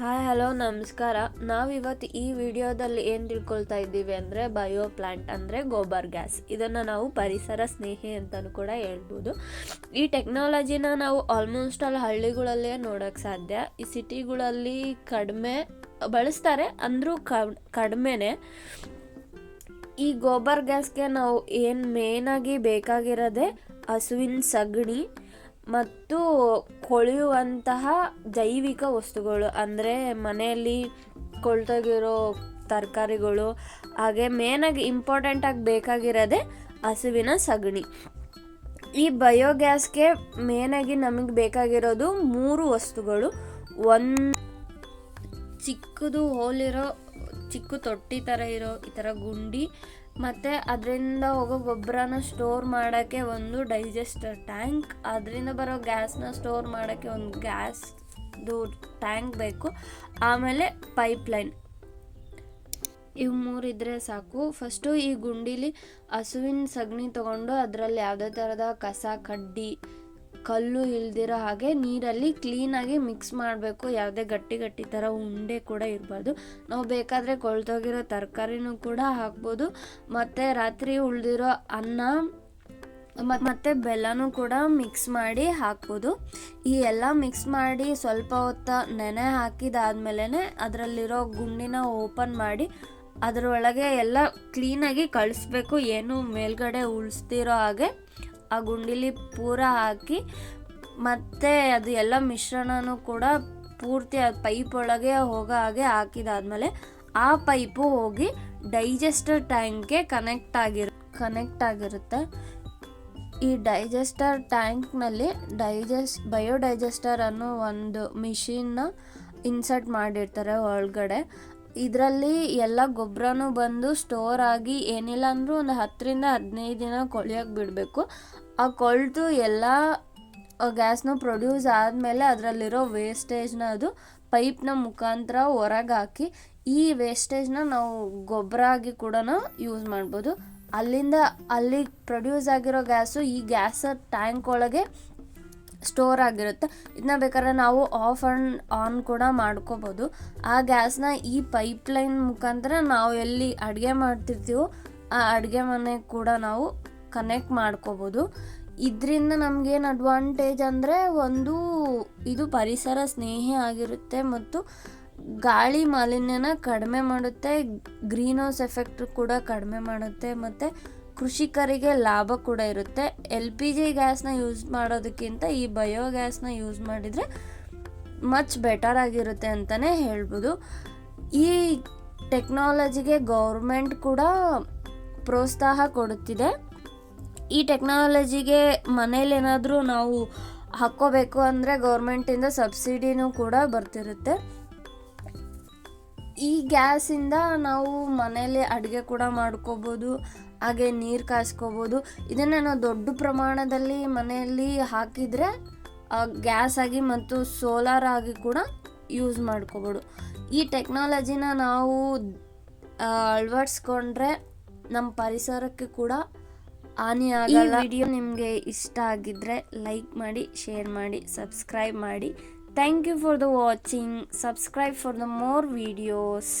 Hi, hello, ನಮಸ್ಕಾರ. ನಾವಿವತ್ತು ಈ ವಿಡಿಯೋದಲ್ಲಿ ಏನು ತಿಳ್ಕೊಳ್ತಾ ಇದ್ದೀವಿ ಅಂದರೆ ಬಯೋ ಪ್ಲಾಂಟ್ ಅಂದರೆ ಗೋಬರ್ ಗ್ಯಾಸ್ ಇದನ್ನು ನಾವು ಪರಿಸರ ಸ್ನೇಹಿ ಅಂತಲೂ ಕೂಡ ಹೇಳ್ಬೋದು. ಈ ಟೆಕ್ನಾಲಜಿನ ನಾವು ಆಲ್ಮೋಸ್ಟ್ ಅಲ್ಲಿ ಹಳ್ಳಿಗಳಲ್ಲೇ ನೋಡೋಕ್ಕೆ ಸಾಧ್ಯ. ಈ ಸಿಟಿಗಳಲ್ಲಿ ಕಡಿಮೆ ಬಳಸ್ತಾರೆ, ಅಂದರೂ ಕಡಿಮೆನೇ. ಈ ಗೋಬರ್ ಗ್ಯಾಸ್ಗೆ ನಾವು ಏನು ಮೇನಾಗಿ ಬೇಕಾಗಿರೋದೆ ಹಸುವಿನ ಸಗಣಿ ಮತ್ತು ಕೊಳೆಯುವಂತಹ ಜೈವಿಕ ವಸ್ತುಗಳು, ಅಂದರೆ ಮನೆಯಲ್ಲಿ ಕೊಳ್ತಾಗಿರೋ ತರಕಾರಿಗಳು, ಹಾಗೆ ಮೇನಾಗಿ ಇಂಪಾರ್ಟೆಂಟಾಗಿ ಬೇಕಾಗಿರೋದೆ ಹಸುವಿನ ಸಗಣಿ. ಈ ಬಯೋಗ್ಯಾಸ್ಗೆ ಮೇನಾಗಿ ನಮಗೆ ಬೇಕಾಗಿರೋದು ಮೂರು ವಸ್ತುಗಳು. ಒಂದು ಚಿಕ್ಕದು ಹೋಲಿರೋ ಚಿಕ್ಕ ತೊಟ್ಟಿ ಥರ ಇರೋ ಈ ಥರ ಗುಂಡಿ. ಮತ್ತು ಅದರಿಂದ ಹೋಗೋ ಗೊಬ್ಬರನ ಸ್ಟೋರ್ ಮಾಡೋಕ್ಕೆ ಒಂದು ಡೈಜೆಸ್ಟರ್ ಟ್ಯಾಂಕ್ ಅದರಿಂದ ಬರೋ ಗ್ಯಾಸ್ನ ಸ್ಟೋರ್ ಮಾಡೋಕ್ಕೆ ಒಂದು ಗ್ಯಾಸ್ದು ಟ್ಯಾಂಕ್ ಬೇಕು. ಆಮೇಲೆ ಪೈಪ್ಲೈನ್ ಇವು ಮೂರಿದ್ರೆ ಸಾಕು. ಫಸ್ಟು ಈ ಗುಂಡಿಲಿ ಹಸುವಿನ ಸಗಣಿ ತಗೊಂಡು ಅದರಲ್ಲಿ ಯಾವುದೇ ಥರದ ಕಸ, ಕಡ್ಡಿ ಕಲ್ಲು ಇಲ್ದಿರೋ ಹಾಗೆ ನೀರಲ್ಲಿ ಕ್ಲೀನಾಗಿ ಮಿಕ್ಸ್ ಮಾಡಬೇಕು. ಯಾವುದೇ ಗಟ್ಟಿ ಗಟ್ಟಿ ಥರ ಉಂಡೆ ಕೂಡ ಇರಬಾರ್ದು ನಾವು ಬೇಕಾದರೆ ಕೊಳ್ತೋಗಿರೋ ತರಕಾರಿನೂ ಕೂಡ ಹಾಕ್ಬೋದು. ಮತ್ತು ರಾತ್ರಿ ಉಳಿದಿರೋ ಅನ್ನ ಮತ್ತು ಬೆಲ್ಲನೂ ಕೂಡ ಮಿಕ್ಸ್ ಮಾಡಿ ಹಾಕ್ಬೋದು. ಈ ಎಲ್ಲ ಮಿಕ್ಸ್ ಮಾಡಿ ಸ್ವಲ್ಪ ಹೊತ್ತ ನೆನೆ ಹಾಕಿದಾದ್ಮೇಲೆ ಅದರಲ್ಲಿರೋ ಗುಂಡಿನ ಓಪನ್ ಮಾಡಿ ಅದರೊಳಗೆ ಎಲ್ಲ ಕ್ಲೀನಾಗಿ ಕಳಿಸ್ಬೇಕು. ಏನು ಮೇಲ್ಗಡೆ ಉಳಿಸ್ತಿರೋ ಹಾಗೆ. ಆ ಗುಂಡಿಲಿ ಪೂರ ಹಾಕಿ ಮತ್ತು ಅದು ಎಲ್ಲ ಮಿಶ್ರಣನೂ ಕೂಡ ಪೂರ್ತಿ ಅದು ಪೈಪ್ ಒಳಗೆ ಹೋಗೋ ಹಾಗೆ ಹಾಕಿದಾದ್ಮೇಲೆ ಆ ಪೈಪು ಹೋಗಿ ಡೈಜೆಸ್ಟರ್ ಟ್ಯಾಂಕ್ಗೆ ಕನೆಕ್ಟ್ ಆಗಿರು, ಕನೆಕ್ಟ್ ಆಗಿರುತ್ತೆ. ಈ ಡೈಜೆಸ್ಟರ್ ಟ್ಯಾಂಕ್ನಲ್ಲಿ ಡೈಜೆಸ್, ಬಯೋಡೈಜೆಸ್ಟರ್ ಅನ್ನೋ ಒಂದು ಮಿಷಿನ್ನ ಇನ್ಸರ್ಟ್ ಮಾಡಿರ್ತಾರೆ ಒಳಗಡೆ. ಇದರಲ್ಲಿ ಎಲ್ಲ ಗೊಬ್ಬರನೂ ಬಂದು ಸ್ಟೋರ್ ಆಗಿ ಏನಿಲ್ಲ ಅಂದರೂ ಒಂದು ಹತ್ತರಿಂದ ಹದಿನೈದು ದಿನ ಕೊಳಿಯೋಕೆ ಬಿಡಬೇಕು. ಆ ಕೊಳೆತು ಎಲ್ಲ ಗ್ಯಾಸ್ನ ಪ್ರೊಡ್ಯೂಸ್ ಆದಮೇಲೆ ಅದರಲ್ಲಿರೋ ವೇಸ್ಟೇಜ್ನ ಅದು ಪೈಪ್ನ ಮುಖಾಂತರ ಹೊರಗೆ ಹಾಕಿ, ಈ ವೇಸ್ಟೇಜ್ನ ನಾವು ಗೊಬ್ಬರ ಆಗಿ ಕೂಡ ಯೂಸ್ ಮಾಡ್ಬೋದು. ಅಲ್ಲಿಂದ ಅಲ್ಲಿ ಪ್ರೊಡ್ಯೂಸ್ ಆಗಿರೋ ಗ್ಯಾಸು ಈ ಗ್ಯಾಸ್ ಟ್ಯಾಂಕ್ ಒಳಗೆ ಸ್ಟೋರ್ ಆಗಿರುತ್ತೆ. ಇದನ್ನ ಬೇಕಾದ್ರೆ ನಾವು ಆಫ್ ಆ್ಯಂಡ್ ಆನ್ ಕೂಡ ಮಾಡ್ಕೋಬೋದು. ಆ ಗ್ಯಾಸ್ನ ಈ ಪೈಪ್ಲೈನ್ ಮುಖಾಂತರ ನಾವು ಎಲ್ಲಿ ಅಡುಗೆ ಮಾಡ್ತಿರ್ತೀವೋ, ಆ ಅಡುಗೆ ಮನೆ ಕೂಡ ನಾವು ಕನೆಕ್ಟ್ ಮಾಡ್ಕೋಬೋದು. ಇದರಿಂದ ನಮಗೇನು ಅಡ್ವಾಂಟೇಜ್ ಅಂದರೆ ಒಂದು ಇದು ಪರಿಸರ ಸ್ನೇಹಿ ಆಗಿರುತ್ತೆ ಮತ್ತು ಗಾಳಿ ಮಾಲಿನ್ಯನ ಕಡಿಮೆ ಮಾಡುತ್ತೆ ಗ್ರೀನ್ ಹೌಸ್ ಎಫೆಕ್ಟ್ ಕೂಡ ಕಡಿಮೆ ಮಾಡುತ್ತೆ ಮತ್ತು ಕೃಷಿಕರಿಗೆ ಲಾಭ ಕೂಡ ಇರುತ್ತೆ. ಎಲ್ ಪಿ ಜಿ ಗ್ಯಾಸ್ನ ಯೂಸ್ ಮಾಡೋದಕ್ಕಿಂತ ಈ ಬಯೋ ಗ್ಯಾಸ್ನ ಯೂಸ್ ಮಾಡಿದರೆ ಮಚ್ ಬೆಟರ್ ಆಗಿರುತ್ತೆ ಅಂತಲೇ ಹೇಳ್ಬೋದು. ಈ ಟೆಕ್ನಾಲಜಿಗೆ ಗೌರ್ಮೆಂಟ್ ಕೂಡ ಪ್ರೋತ್ಸಾಹ ಕೊಡುತ್ತಿದೆ. ಈ ಟೆಕ್ನಾಲಜಿಗೆ ಮನೇಲಿ ಏನಾದರೂ ನಾವು ಹಾಕ್ಕೋಬೇಕು ಅಂದರೆ ಗೌರ್ಮೆಂಟಿಂದ ಸಬ್ಸಿಡಿನೂ ಕೂಡ ಬರ್ತಿರುತ್ತೆ. ಈ ಗ್ಯಾಸಿಂದ ನಾವು ಮನೇಲಿ ಅಡುಗೆ ಕೂಡ ಮಾಡ್ಕೋಬೋದು, ಹಾಗೆ ನೀರು ಕಾಯಿಸ್ಕೋಬೋದು. ಇದನ್ನು ನಾವು ದೊಡ್ಡ ಪ್ರಮಾಣದಲ್ಲಿ ಮನೆಯಲ್ಲಿ ಹಾಕಿದರೆ ಗ್ಯಾಸ್ ಆಗಿ ಮತ್ತು ಸೋಲಾರ್ ಆಗಿ ಕೂಡ ಯೂಸ್ ಮಾಡ್ಕೋಬೋದು. ಈ ಟೆಕ್ನಾಲಜಿನ ನಾವು ಅಳವಡಿಸ್ಕೊಂಡ್ರೆ ನಮ್ಮ ಪರಿಸರಕ್ಕೆ ಕೂಡ ಹಾನಿ ಆಗಲ್ಲ. ವಿಡಿಯೋ ನಿಮಗೆ ಇಷ್ಟ ಆಗಿದ್ರೆ ಲೈಕ್ ಮಾಡಿ ಶೇರ್ ಮಾಡಿ ಸಬ್ಸ್ಕ್ರೈಬ್ ಮಾಡಿ. Thank you for the watching subscribe for the more videos